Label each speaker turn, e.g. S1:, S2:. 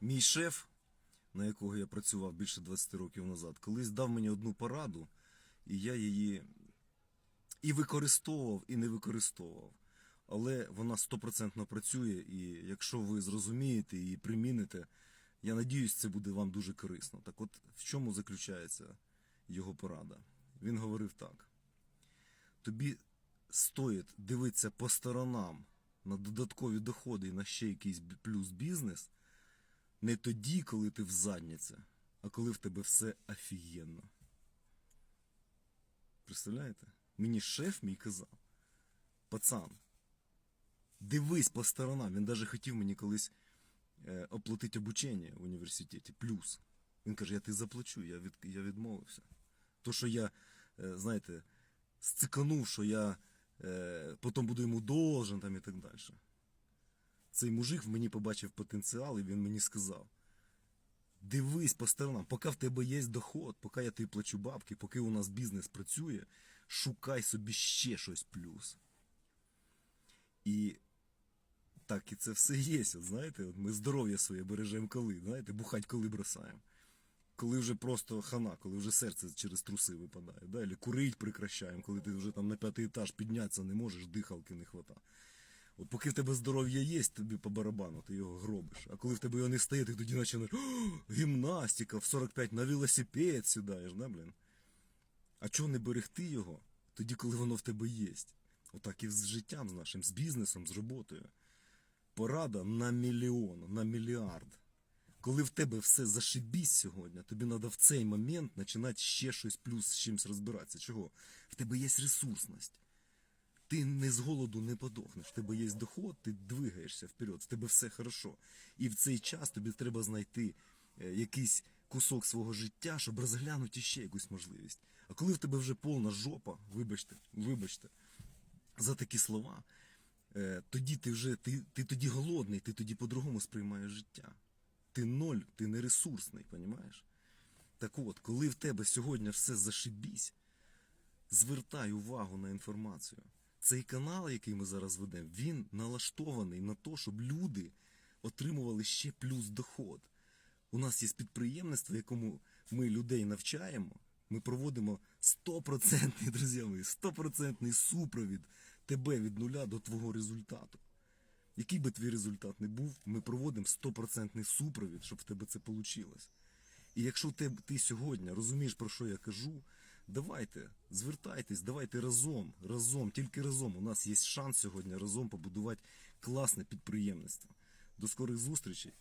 S1: Мій шеф, на якого я працював більше 20 років назад, колись дав мені одну пораду, і я її і використовував, і не використовував. Але вона стопроцентно працює, і якщо ви зрозумієте і приміните, я надіюсь, це буде вам дуже корисно. Так от в чому заключається його порада? Він говорив так: тобі стоїть дивитися по сторонам на додаткові доходи і на ще якийсь плюс бізнес, не тоді, коли ти в задніці, а коли в тебе все офігенно. Представляєте? Мені шеф мій казав, пацан, дивись по сторонам. Він навіть хотів мені колись е, оплатити обучення в університеті. Плюс. Він каже, я ти заплачу, я, від, я відмовився. То, що я, е, знаєте, сциканув, що я е, потім буду йому должен там і так далі. Цей мужик в мені побачив потенціал, і він мені сказав: дивись по сторонам, поки в тебе є доход, поки я тобі плачу бабки, поки у нас бізнес працює, шукай собі ще щось плюс. І так і це все є. От, знаєте, от ми здоров'я своє бережемо коли, знаєте, бухать коли бросаємо. Коли вже просто хана, коли вже серце через труси випадає, да? Курить прекращаємо, коли ти вже там на п'ятий етаж піднятися не можеш, дихалки не хватає. От поки в тебе здоров'я є, тобі по барабану, ти його гробиш. А коли в тебе його не стає, ти тоді починаєш гімнастика в 45 на велосипед сідаєш, да, блін? А чого не берегти його тоді, коли воно в тебе є? Отак і з життям з нашим, з бізнесом, з роботою. Порада на мільйон, на мільярд. Коли в тебе все зашибісь сьогодні, тобі треба в цей момент починати ще щось плюс з чимось розбиратися. Чого? В тебе є ресурсність. Ти не з голоду не подохнеш. В тебе є доход, ти двигаєшся вперед, в тебе все хорошо. І в цей час тобі треба знайти е, якийсь кусок свого життя, щоб розглянути ще якусь можливість. А коли в тебе вже повна жопа, вибачте, вибачте, за такі слова, е, тоді ти вже ти, ти тоді голодний, ти тоді по-другому сприймаєш життя. Ти ноль, ти не ресурсний, понімаєш? Так от, коли в тебе сьогодні все зашибісь, звертай увагу на інформацію. Цей канал, який ми зараз ведемо, він налаштований на те, щоб люди отримували ще плюс доход. У нас є підприємництво, якому ми людей навчаємо. Ми проводимо 100%, друзі мої, 100% супровід тебе від нуля до твого результату. Який би твій результат не був, ми проводимо 100% супровід, щоб в тебе це вийшло. І якщо ти, ти сьогодні розумієш, про що я кажу, давайте, звертайтесь, давайте разом, разом, тільки разом. У нас є шанс сьогодні разом побудувати класне підприємництво. До скорих зустрічей.